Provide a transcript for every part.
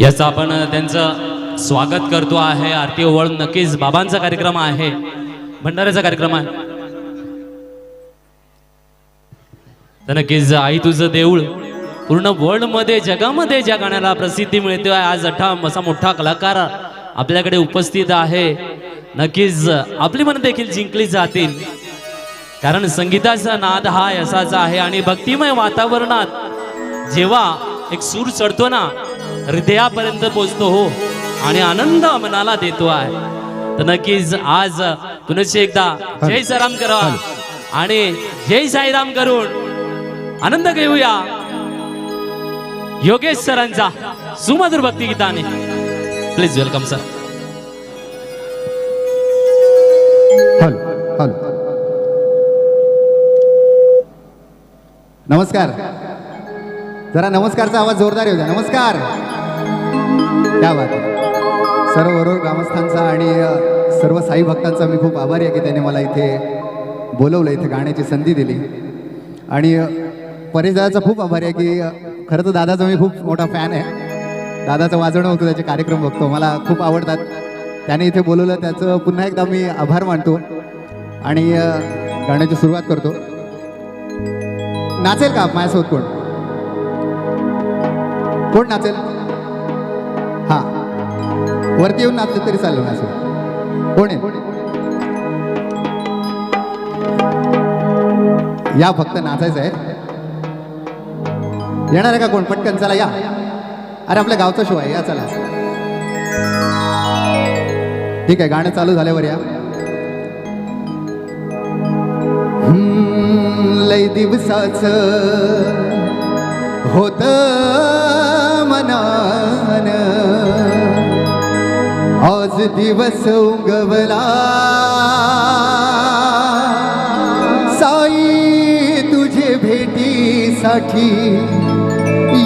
याचं आपण त्यांचं स्वागत करतो आहे. आरती ओवळ नक्कीच बाबांचा कार्यक्रम आहे. भंडाऱ्याचा कार्यक्रम आहे. तर नक्कीच आई तुझं देऊळ. पूर्ण वर्ल्डमध्ये जगामध्ये ज्या गाण्याला प्रसिद्धी मिळते आज अठा असा मोठा कलाकार आपल्याकडे उपस्थित आहे. नक्कीच आपली मन देखील जिंकली जातील. कारण संगीताचा नाद हा असाच आहे. आणि भक्तिमय वातावरणात जेव्हा एक सूर चढतो ना हृदयापर्यंत पोचतो हो आणि आनंद मनाला देतो आहे. तर नक्कीच आज पुनश्च एकदा जय सराम करा. आणि जय साईराम करून आनंद घेऊया. योगेश सरांचा सुमधुर भक्ती गीताने please welcome sir hello hello. नमस्कार. जरा नमस्कारचा आवाज जोरदार येऊ द्या. नमस्कार. त्या बात सर्व वरोर ग्रामस्थांचा आणि सर्व साई भक्तांचा मी खूप आभारी आहे की त्याने मला इथे बोलवलं इथे गाण्याची संधी दिली. आणि अ, परेश दादाचा खूप आभारी आहे की खरं तर दादाचा मी खूप मोठा फॅन आहे. दादाचं वाजवणं होतं त्याचे कार्यक्रम बघतो. मला खूप आवडतात. त्याने इथे बोलवलं त्याचं पुन्हा एकदा मी आभार मानतो. आणि गाण्याची सुरुवात करतो. नाचेल का माझ्यासोबत कोण? कोण नाचेल? हा. वरती येऊन नाचलं तरी चालेल माझ्यासोबत कोण आहे? या फक्त नाचायचं आहे. येणार आहे का कोण? पटकन चला या. अरे आपल्या गावचा शो आहे. या चला. ठीक आहे गाणं चालू झाल्यावर या. लय दिवसाच होत. मनान. आज दिवस उगवला. साई तुझे भेटीसाठी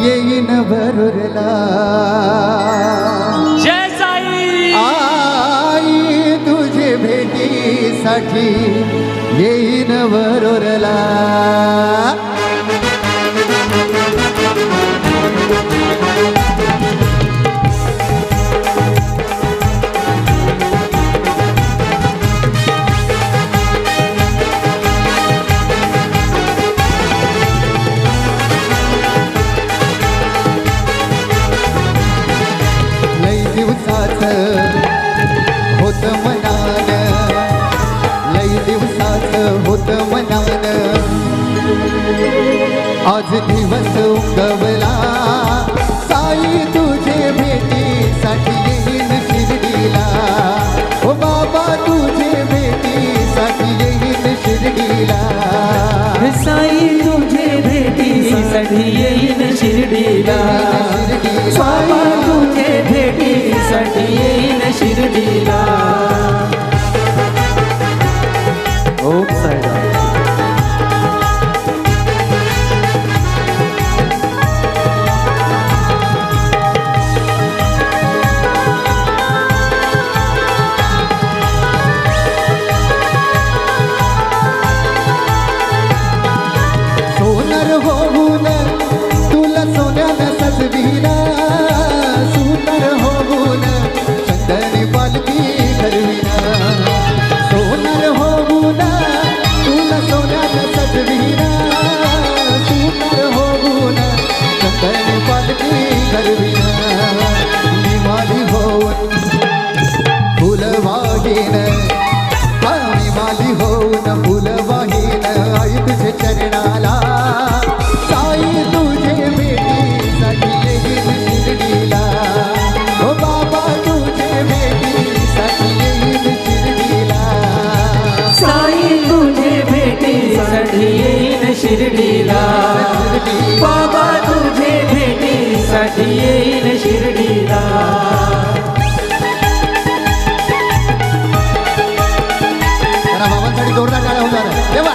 येईन भरुरला जय साई! आई तुझे भेटीसाठी येईन वरोरला. आज दिवस उगवला. साई तुझे भेटीसाठी येईन शिर्डीला. ओ बाबा तुझे भेटीसाठी येईन शिर्डीला. साई तुझे भेटीसाठी येईन शिर्डीला. बाबा तुझे भेटीसाठी येईन 따르고 शिर्डीला. बाबा तुझे भेटीसाठी येईल शिर्डीला. बाबांसाठी जोरदार गाड्या होणार तेव्हा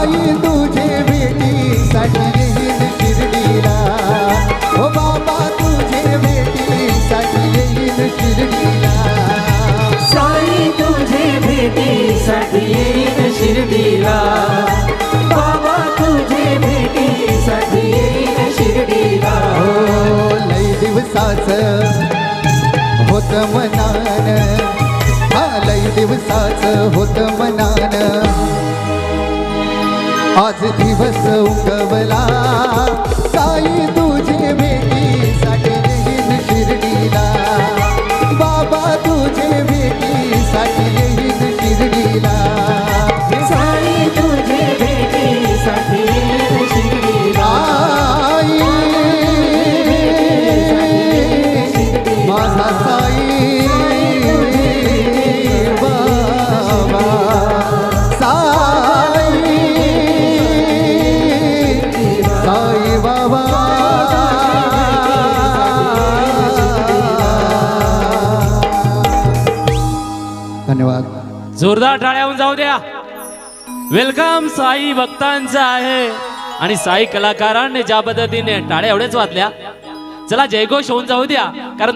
साई तुझे भेटीसाठी येईन शिर्डीला. हो बाबा तुझे भेटीसाठी येईन शिर्डीला. साई तुझे भेटीसाठी येईन शिर्डीला. बाबा तुझे भेटीसाठी येईन शिर्डीला. हो लय दिवसाच होत मनान. हा लय दिवसाच होत मनान. आज दिवस उगवला. धन्यवाद. जोरदार टाळ्याहून जाऊ द्या. वेलकम साई भक्तांचा आहे. आणि साई कलाकारांनी ज्या पद्धतीने टाळ्या एवढ्याच वाजल्या चला जयघोष होऊन जाऊ द्या. कारण